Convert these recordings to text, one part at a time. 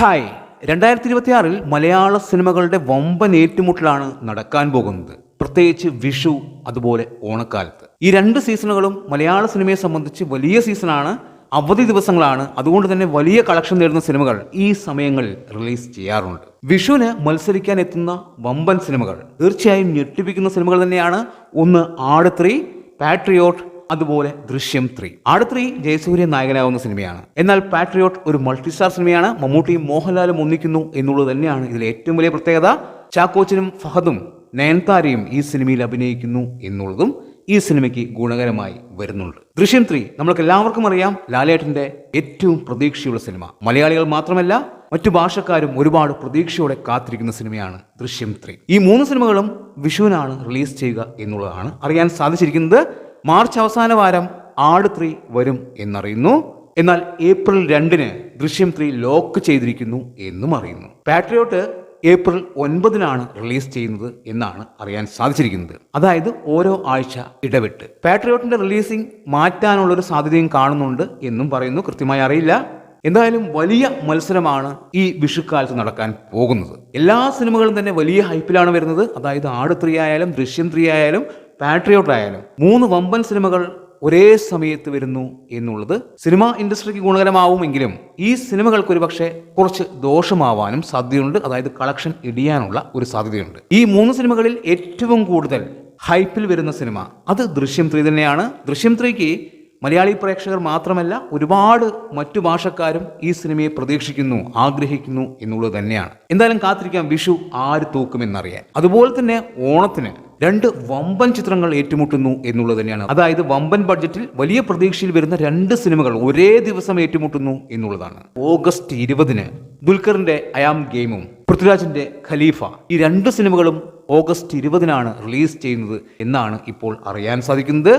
Hi. രണ്ടായിരത്തി ഇരുപത്തി ആറിൽ മലയാള സിനിമകളുടെ വമ്പൻ ഏറ്റുമുട്ടലാണ് നടക്കാൻ പോകുന്നത്. പ്രത്യേകിച്ച് വിഷു അതുപോലെ ഓണക്കാലത്ത്. ഈ രണ്ട് സീസണുകളും മലയാള സിനിമയെ സംബന്ധിച്ച് വലിയ സീസണാണ്. അവധി ദിവസങ്ങളാണ്. അതുകൊണ്ട് തന്നെ വലിയ കളക്ഷൻ നേടുന്ന സിനിമകൾ ഈ സമയങ്ങളിൽ റിലീസ് ചെയ്യാറുണ്ട്. വിഷുവിന് മത്സരിക്കാൻ എത്തുന്ന വമ്പൻ സിനിമകൾ തീർച്ചയായും ഞെട്ടിപ്പിക്കുന്ന സിനിമകൾ തന്നെയാണ്. ഒന്ന് ആട് ത്രീ പാട്രിയോട്ട് അതുപോലെ ദൃശ്യം ത്രീ. ആട് ത്രീ ജയസൂര്യ നായകനാവുന്ന സിനിമയാണ്. എന്നാൽ പാട്രിയോട്ട് ഒരു മൾട്ടിസ്റ്റാർ സിനിമയാണ്. മമ്മൂട്ടിയും മോഹൻലാലും ഒന്നിക്കുന്നു എന്നുള്ളത് തന്നെയാണ് ഇതിലെ ഏറ്റവും വലിയ പ്രത്യേകത. ചാക്കോച്ചനും ഫഹദും നയൻതാരയും ഈ സിനിമയിൽ അഭിനയിക്കുന്നു എന്നുള്ളതും ഈ സിനിമയ്ക്ക് ഗുണകരമായി വരുന്നുണ്ട്. ദൃശ്യം ത്രീ നമ്മൾക്ക് എല്ലാവർക്കും അറിയാം ലാലേട്ടന്റെ ഏറ്റവും പ്രതീക്ഷയുള്ള സിനിമ. മലയാളികൾ മാത്രമല്ല മറ്റു ഭാഷക്കാരും ഒരുപാട് പ്രതീക്ഷയോടെ കാത്തിരിക്കുന്ന സിനിമയാണ് ദൃശ്യം ത്രീ. ഈ മൂന്ന് സിനിമകളും വിഷുവിനാണ് റിലീസ് ചെയ്യുക എന്നുള്ളതാണ് അറിയാൻ സാധിച്ചിരിക്കുന്നത്. മാർച്ച് അവസാന വാരം ആട് ത്രീ വരും എന്നറിയുന്നു. എന്നാൽ ഏപ്രിൽ രണ്ടിന് ദൃശ്യം ത്രീ ലോക്ക് ചെയ്തിരിക്കുന്നു എന്നും അറിയുന്നു. പാട്രിയോട്ട് ഏപ്രിൽ ഒൻപതിനാണ് റിലീസ് ചെയ്യുന്നത് എന്നാണ് അറിയാൻ സാധിച്ചിരിക്കുന്നത്. അതായത് ഓരോ ആഴ്ച ഇടവിട്ട്. പാട്രിയോട്ടിന്റെ റിലീസിംഗ് മാറ്റാനുള്ള ഒരു സാധ്യതയും കാണുന്നുണ്ട് എന്നും പറയുന്നു. കൃത്യമായി അറിയില്ല. എന്തായാലും വലിയ മത്സരമാണ് ഈ വിഷുക്കാലത്ത് നടക്കാൻ പോകുന്നത്. എല്ലാ സിനിമകളും തന്നെ വലിയ ഹൈപ്പിലാണ് വരുന്നത്. അതായത് ആട് ത്രീ ആയാലും ദൃശ്യം ത്രീ ആയാലും പാട്രിയോട്ട് ആയാലും മൂന്ന് വമ്പൻ സിനിമകൾ ഒരേ സമയത്ത് വരുന്നു എന്നുള്ളത് സിനിമ ഇൻഡസ്ട്രിക്ക് ഗുണകരമാവുമെങ്കിലും ഈ സിനിമകൾക്ക് ഒരു പക്ഷേ കുറച്ച് ദോഷമാവാനും സാധ്യതയുണ്ട്. അതായത് കളക്ഷൻ ഇടിയാനുള്ള ഒരു സാധ്യതയുണ്ട്. ഈ മൂന്ന് സിനിമകളിൽ ഏറ്റവും കൂടുതൽ ഹൈപ്പിൽ വരുന്ന സിനിമ അത് ദൃശ്യം ത്രീ തന്നെയാണ്. ദൃശ്യം ത്രീക്ക് മലയാളി പ്രേക്ഷകർ മാത്രമല്ല ഒരുപാട് മറ്റു ഭാഷക്കാരും ഈ സിനിമയെ പ്രതീക്ഷിക്കുന്നു ആഗ്രഹിക്കുന്നു എന്നുള്ളത് തന്നെയാണ്. എന്തായാലും കാത്തിരിക്കാം വിഷു ആര് തൂക്കുമെന്നറിയാൻ. അതുപോലെ തന്നെ ഓണത്തിന് രണ്ട് വമ്പൻ ചിത്രങ്ങൾ ഏറ്റുമുട്ടുന്നു എന്നുള്ളത് തന്നെയാണ്. അതായത് വമ്പൻ ബഡ്ജറ്റിൽ വലിയ പ്രതീക്ഷയിൽ വരുന്ന രണ്ട് സിനിമകൾ ഒരേ ദിവസം ഏറ്റുമുട്ടുന്നു എന്നുള്ളതാണ്. ഓഗസ്റ്റ് ഇരുപതിന് ദുൽഖറിന്റെ അയാം ഗെയിമും പൃഥ്വിരാജിന്റെ ഖലീഫ ഈ രണ്ട് സിനിമകളും ഓഗസ്റ്റ് ഇരുപതിനാണ് റിലീസ് ചെയ്യുന്നത് എന്നാണ് ഇപ്പോൾ അറിയാൻ സാധിക്കുന്നത്.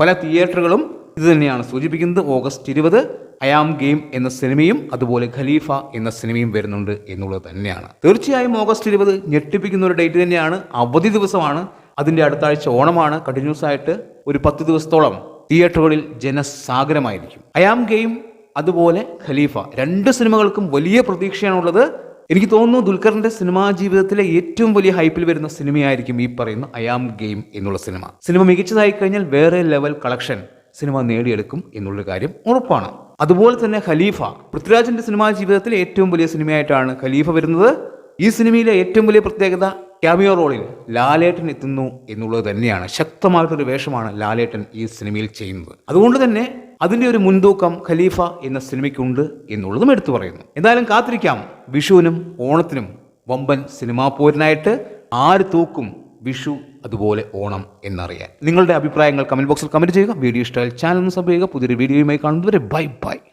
പല തിയേറ്ററുകളും ഇത് തന്നെയാണ് സൂചിപ്പിക്കുന്നത്. ഓഗസ്റ്റ് ഇരുപത് അയാം ഗെയിം എന്ന സിനിമയും അതുപോലെ ഖലീഫ എന്ന സിനിമയും വരുന്നുണ്ട് എന്നുള്ളത് തന്നെയാണ്. തീർച്ചയായും ഓഗസ്റ്റ് ഇരുപത് ഞെട്ടിപ്പിക്കുന്ന ഒരു ഡേറ്റ് തന്നെയാണ്. അവധി ദിവസമാണ്. അതിന്റെ അടുത്ത ആഴ്ച ഓണമാണ്. കണ്ടിന്യൂസ് ആയിട്ട് ഒരു പത്ത് ദിവസത്തോളം തിയേറ്ററുകളിൽ ജനസാഗരമായിരിക്കും. അയാം ഗെയിം അതുപോലെ ഖലീഫ. രണ്ട് സിനിമകൾക്കും വലിയ പ്രതീക്ഷയാണുള്ളത്. എനിക്ക് തോന്നുന്നു ദുൽഖറിന്റെ സിനിമാ ജീവിതത്തിലെ ഏറ്റവും വലിയ ഹൈപ്പിൽ വരുന്ന സിനിമയായിരിക്കും ഈ പറയുന്ന അയാം ഗെയിം എന്നുള്ള സിനിമ. സിനിമ മികച്ചതായി കഴിഞ്ഞാൽ വേറെ ലെവൽ കളക്ഷൻ സിനിമ നേടിയെടുക്കും എന്നുള്ള കാര്യം ഉറപ്പാണ്. അതുപോലെ തന്നെ ഖലീഫ. പൃഥ്വിരാജിന്റെ സിനിമാ ജീവിതത്തിലെ ഏറ്റവും വലിയ സിനിമയായിട്ടാണ് ഖലീഫ വരുന്നത്. ഈ സിനിമയിലെ ഏറ്റവും വലിയ പ്രത്യേകത ക്യാമിയോ റോളിൽ ലാലേട്ടൻ എത്തുന്നു എന്നുള്ളത് തന്നെയാണ് ശക്തമായിട്ടൊരു വേഷമാണ് ലാലേട്ടൻ ഈ സിനിമയിൽ ചെയ്യുന്നത്. അതുകൊണ്ട് തന്നെ അതിന്റെ ഒരു മുൻതൂക്കം ഖലീഫ എന്ന സിനിമയ്ക്കുണ്ട് എന്നുള്ളതും എടുത്തു പറയുന്നു. എന്തായാലും കാത്തിരിക്കാം. വിഷുവിനും ഓണത്തിനും വമ്പൻ സിനിമാ പോരിനായിട്ട് ആര് തൂക്കും വിഷു അതുപോലെ ഓണം എന്നറിയാൻ. നിങ്ങളുടെ അഭിപ്രായങ്ങൾ കമന്റ് ബോക്സിൽ കമന്റ് ചെയ്യുക. വീഡിയോ ഇഷ്ടമായാൽ ചാനൽ സബ് ചെയ്യുക. പുതിയൊരു വീഡിയോയുമായി കാണുന്നവരെ ബൈ ബൈ.